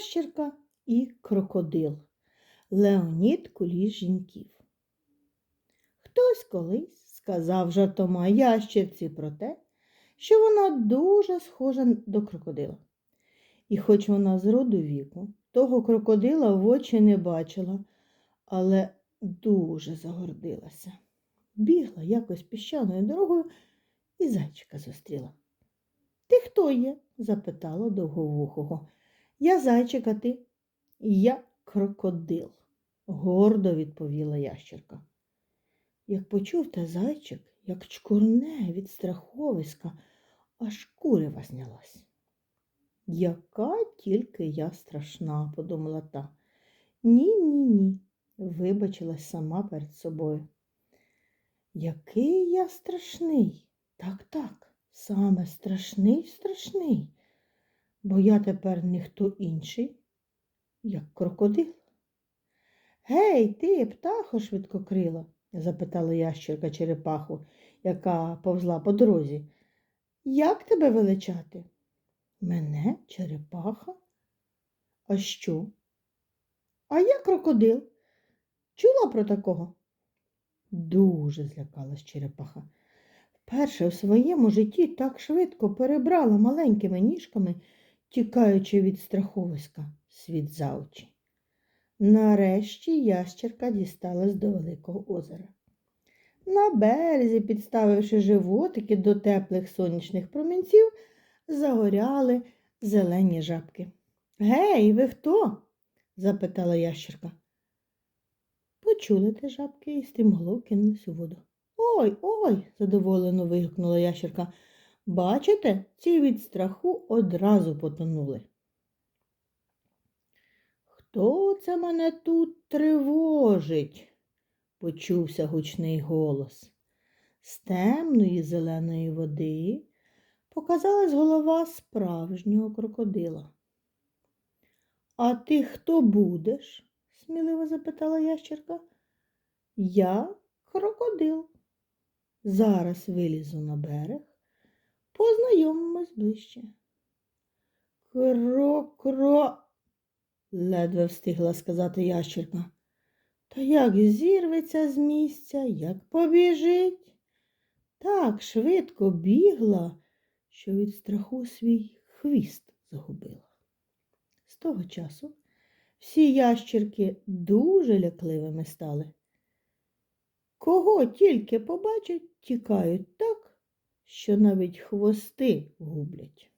ящерка і крокодил. Леонід Куліш Жіньків. Хтось колись сказав жартома ящерці про те, що вона дуже схожа до крокодила. І хоч вона з роду віку, того крокодила в очі не бачила, але дуже загордилася. Бігла якось піщаною дорогою і зайчика зустріла. Ти хто є? запитала довговухого. Я зайчик, а ти? Я крокодил, гордо відповіла ящерка. Як почув те зайчик, як чкурне від страховиська, аж курева знялась. Яка тільки я страшна, подумала та. Ні, ні, ні, вибачилась сама перед собою. Який я страшний, так, так, саме страшний, страшний, бо я тепер не хто інший, як крокодил. Гей, ти, птахо швидкокрила, запитала ящерка черепаху, яка повзла по дорозі. Як тебе величати? Мене черепаха? А що? А я крокодил. Чула про такого? Дуже злякалась черепаха. Вперше у своєму житті так швидко перебрала маленькими ніжками, тікаючи від страховиська світ за очі. Нарешті ящерка дісталась до Великого озера. На березі, підставивши животики до теплих сонячних промінців, загоряли зелені жабки. Гей, ви хто? запитала ящерка. Почули те жабки і стрімголов кинулись у воду. Ой, ой, задоволено вигукнула ящерка. Бачите, ці від страху одразу потонули. Хто це мене тут тривожить? почувся гучний голос. З темної зеленої води показалась голова справжнього крокодила. А ти хто будеш? сміливо запитала ящерка. Я крокодил. Зараз вилізу на берег, познайомимось ближче. Кро-кро, ледве встигла сказати ящерка. Та як зірветься з місця, як побіжить. Так швидко бігла, що від страху свій хвіст загубила. З того часу всі ящірки дуже лякливими стали. Кого тільки побачать, тікають так, що навіть хвости гублять.